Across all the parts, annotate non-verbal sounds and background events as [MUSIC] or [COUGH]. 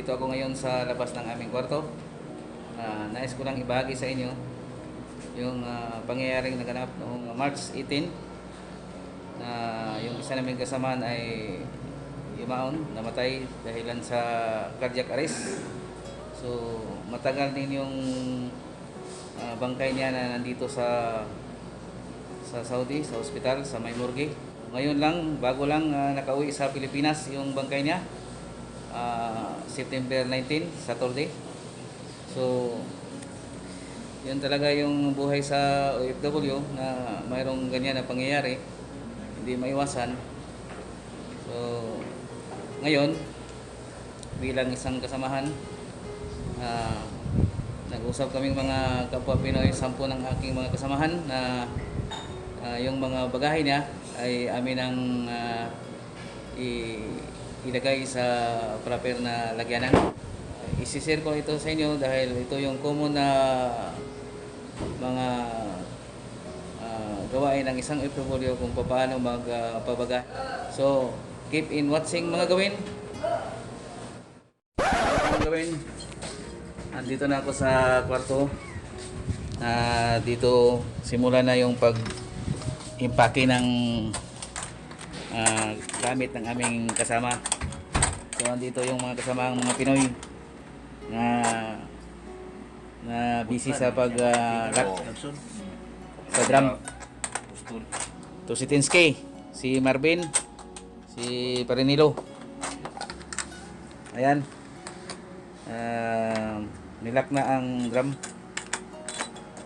Nandito ako ngayon sa labas ng aming kwarto. Ah, nais ko lang ibahagi sa inyo yung ah, pangyayaring naganap noong March 18 na yung isa naming kasamaan ay yumaon, namatay dahilan sa cardiac arrest. So, matagal din yung ah, bangkay niya na nandito sa sa Saudi, sa ospital, sa may morgue. Ngayon lang, bago lang ah, nakauwi sa Pilipinas yung bangkay niya. Ah, September 19, Saturday. So, yun talaga yung buhay sa OFW na mayroong ganyan na pangyayari. Hindi maiwasan. So, ngayon, bilang isang kasamahan, ah, nag-usap kaming mga kapwa Pinoy, sampu ng aking mga kasamahan na ah, yung mga bagahe niya ay amin ang ah, i- ilagay sa proper na lagyanan. Isishare ko ito sa inyo dahil ito yung common na mga ah, gawain ng isang OFW kung paano magpabaga. so, keep in watching mga gawin. Mga gawin. Andito na ako sa kwarto. Ah, dito simula na yung pag impake ng ah, gamit ng aming kasama. So andito yung mga kasama mga Pinoy na na busy sa pag ah, lock sa drum. To si Tinsky, si Marvin, si Parinilo. Ayan. Ah, nilak na ang drum.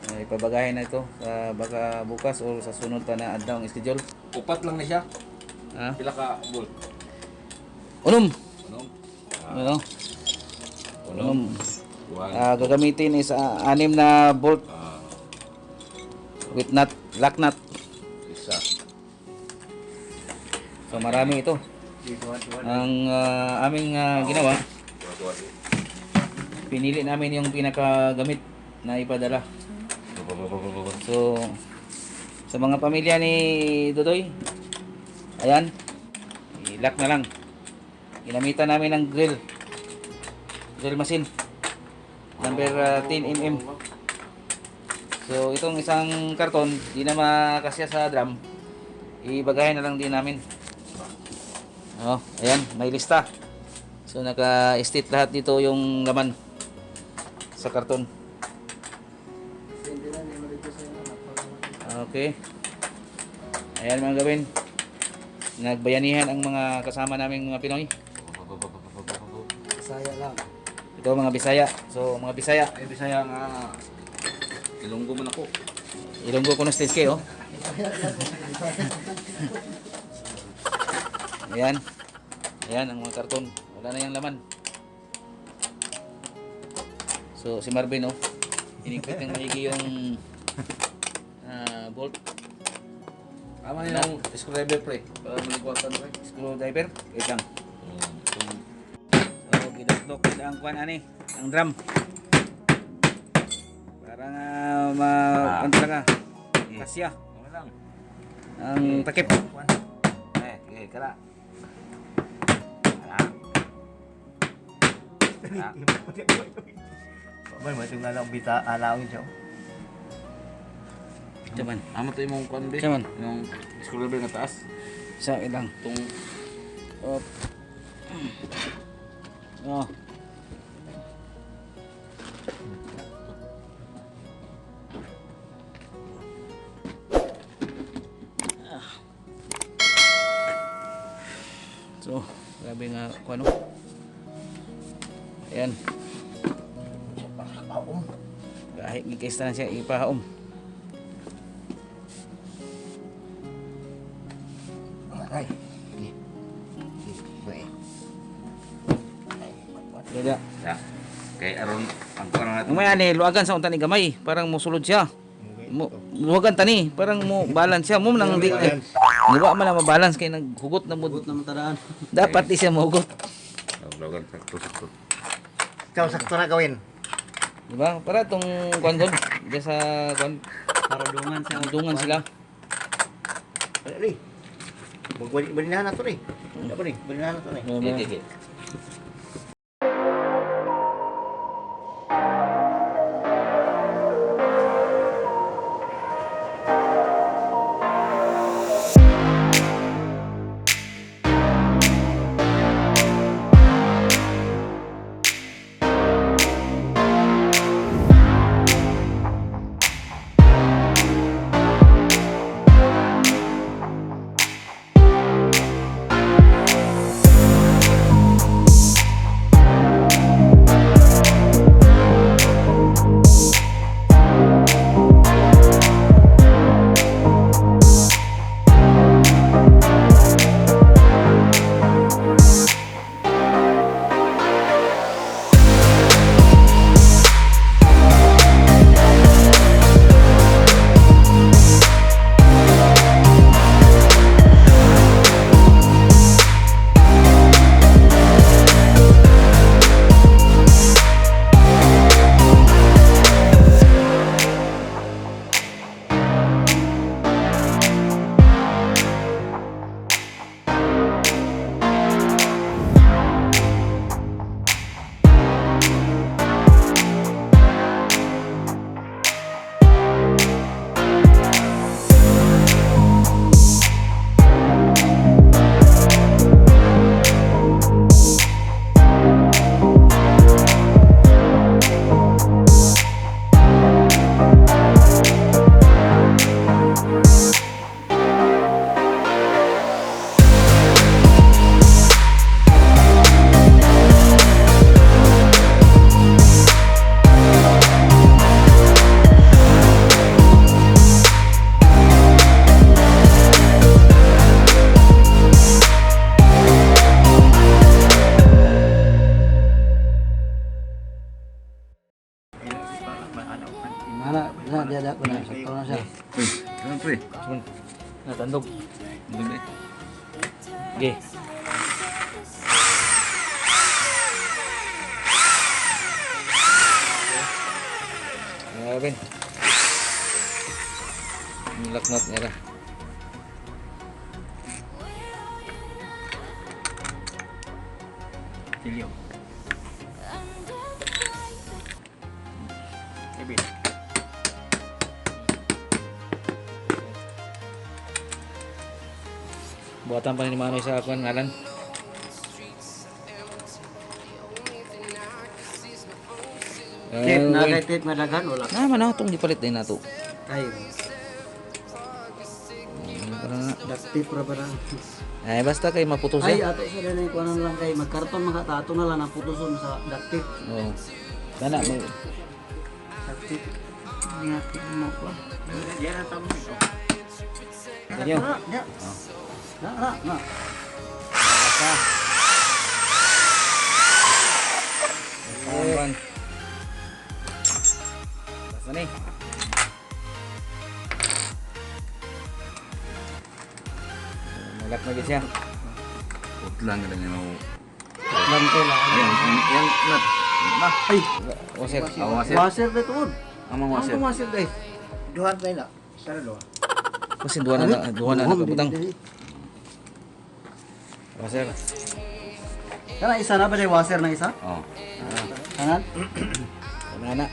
Uh, ipabagahin na ito sa baka bukas o sa sunod pa na adlaw ang schedule. Upat lang na siya. Ha? Pila ka bul? Unom. Ano? Ano? Unom. Ah, gagamitin is ah, anim na bolt Ah, with nut, lock nut. isa. So marami ito. Ang ah, aming ah, ginawa, pinili namin yung pinakagamit na ipadala. So sa mga pamilya ni Dodoy, ayan, i-lock na lang. Ginamitan namin ng grill. Grill machine. Number ah, 10 mm. So itong isang karton, di na makasya sa drum. Ibagahin na lang din namin. Oh, ayan, may lista. So naka-state lahat dito yung laman sa karton. Okay. Ayan mga gawin. Nagbayanihan ang mga kasama naming mga Pinoy. Saya lang. Ito mga Bisaya. So mga Bisaya, Ay, Bisaya nga. Ilonggo man ako. Ilonggo ko na stage kayo. Ayan. Ayan ang mga karton. Wala na yung laman. So si Marvin oh. Inikit ng maigi yung ah, bolt Tama na yung screwdriver pre. Para maligwatan pre. screwdriver. Wait lang. So gidokdok nila ang kwan ani, ang drum. Para nga ma Ah. ano talaga. Kasya lang. ang takip. Eh, okay, kara. Kara. [LAUGHS] May mo itong alang bita, alawin siya. Jaman. Amo to yung kwan be. Siya man. Yung screwdriver na taas. Sa ilang. Itong Op. Oh. Ah. So, grabe nga kung ano. Ayan. Kahit may kaista na siya, ipahaom. Kay aron ang kwan na Umay ani luagan sa unta ni gamay, parang musulod siya. Mo luagan tani, parang mo [LAUGHS] balance siya. Mo nang di eh, Diba man na mabalance kay naghugot na mo. naman taraan. Dapat di siya mahugot. Logan sakto sakto. Ikaw sakto na gawin. Diba? Para tong kwan doon. Diya sa kwan, Para dungan siya. dungan sila. Dali. Magbalik na to ni. Dapat ni, balinahan na to ni. Diba? Dili, Natandog. Hindi. Okay. Grabe. Nilaknat niya ra. Silyo. Ibig. Buhatan pa ni Manoy sa akuan ngalan. Tip, na Eh, kay tip nga daghan wala. Na man atong gipalit din nato. Ay, Para nga. duct tape ra ba na? Ay basta kay maputos Ay, ato sa rin ko lang kay magkarton mga tato na lang ang putuson sa duct tape. Oh. Kana mo. Duct tape. Nga, mo ko. Diyan ang tamo. Ganyan. Na, na. Na. Basta. Basta. Basta ni. Malak na siya. Utlang ka na mo. Lang ko lang. Yan, yan, yan, nat. Ma, Ay, O sir. ang wasir. washer na tuod. Amang Ang wasir. washer dai. Duhan tayo na. Tara duha. Kasi duha na na duha na nakabutang. O sir. Kana isa na ba dai washer na isa? Oh. Kanan? Wala na.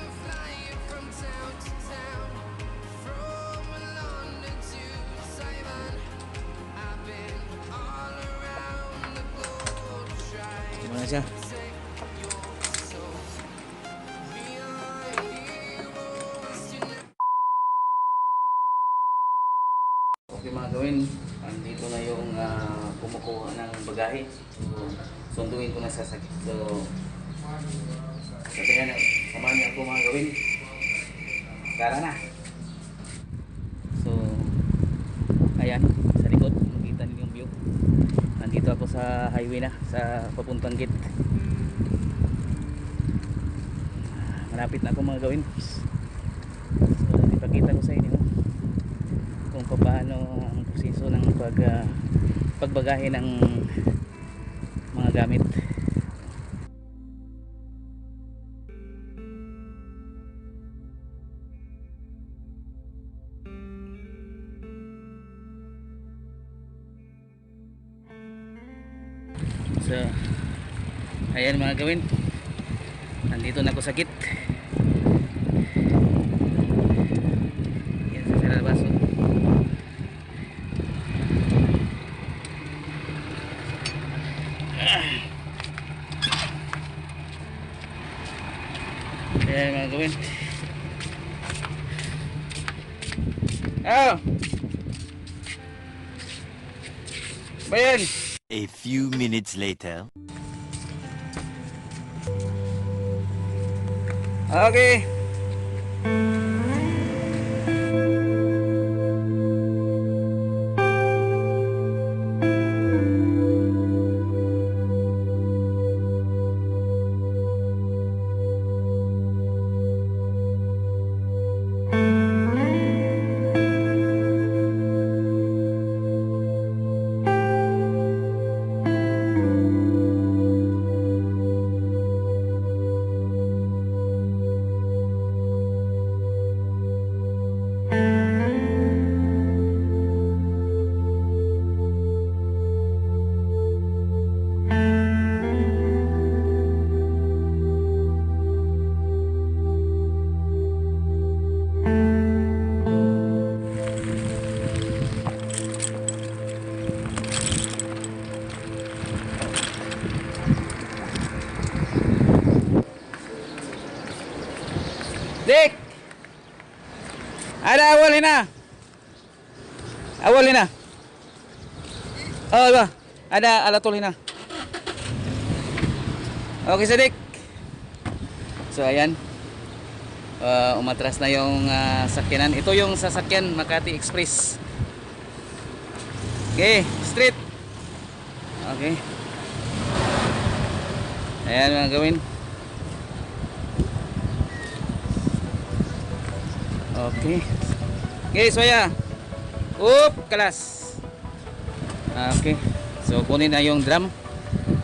Wala siya. Kumukuha ng bagahe. So, sunduin ko na sa sakit. So, sabihan na, samahan niyo ako mga gawin. Tara na. So, ayan, sa likod, makita niyo yung view. Nandito ako sa highway na, sa papuntang gate. Malapit na ako mga gawin. So, ipakita ko sa inyo kung paano ang proseso ng pag ah, pagbagahe ng mga gamit. So, ayan mga gawin. Nandito na ako sa git. Yan sa labas. oh. Ayan mga gawin. Oh! Bayan! A few minutes later. Okay. Dick! Ada awalin na. Awalin na. Oh, ba? Ada alatulin na. Okay, Sadik. So, ayan. Uh, umatras na yung uh, sakyanan. Ito yung sasakyan Makati Express. Okay, straight. Okay. Ayan mga gawin. Okay. Okay, Soya. Oop, kalas. Ah, okay. So kunin na yung drum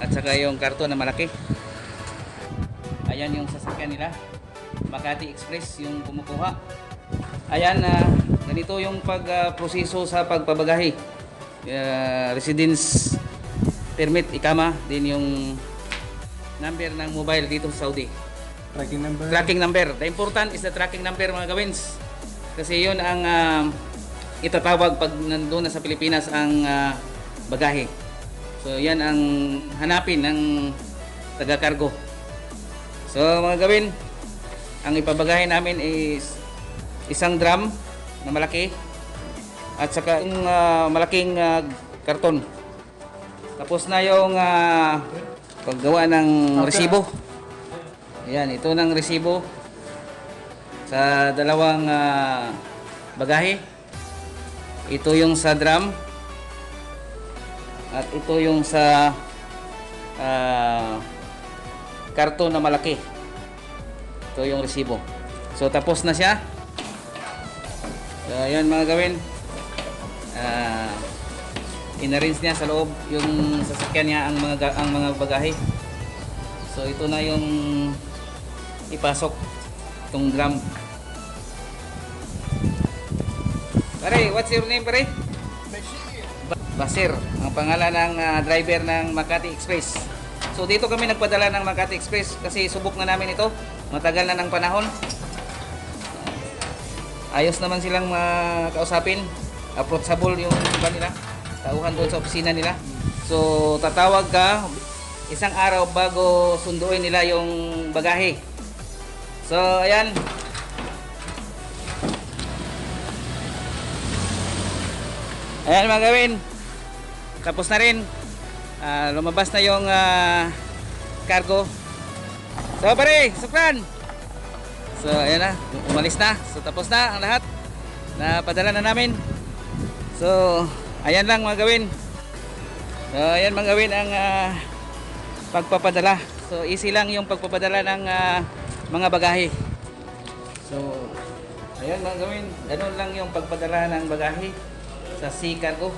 at saka yung karton na malaki. Ayan yung sasakyan nila. Makati Express yung kumukuha. Ayan na ganito yung pagproseso sa pagpabagahe. Ah, residence permit ikama din yung number ng mobile dito sa Saudi. Tracking number. Tracking number. The important is the tracking number mga gawins. Kasi yun ang ah, itatawag pag nandun na sa Pilipinas ang ah, bagahe. So yan ang hanapin ng taga-cargo. So mga gawin, ang ipabagahe namin is isang drum na malaki at saka yung ah, malaking ah, karton. Tapos na yung ah, paggawa ng resibo. Yan, ito ng resibo sa dalawang ah, bagahe. Ito yung sa drum at ito yung sa ah, karton na malaki. Ito yung resibo. So tapos na siya. So ayan mga gawin. Ah, inarrange niya sa loob yung sasakyan niya ang mga ga- ang mga bagahe. So ito na yung ipasok itong drum. Pare, what's your name pare? Ba- Basir, ang pangalan ng ah, driver ng Makati Express. So dito kami nagpadala ng Makati Express kasi subok na namin ito. Matagal na ng panahon. Ayos naman silang makausapin. Approachable yung iba nila. Tauhan doon sa opisina nila. So tatawag ka isang araw bago sunduin nila yung bagahe. So ayan. Ayan mga gawin. Tapos na rin. Ah, lumabas na yung ah, cargo. So pare, sukran. So ayan na, umalis na. So tapos na ang lahat. Napadala na namin. So ayan lang mga gawin. So ayan mga gawin ang ah, pagpapadala. So easy lang yung pagpapadala ng ah, mga bagahe. So ayan mga gawin, ganun lang yung pagpadala ng bagahe sa Sea Cargo.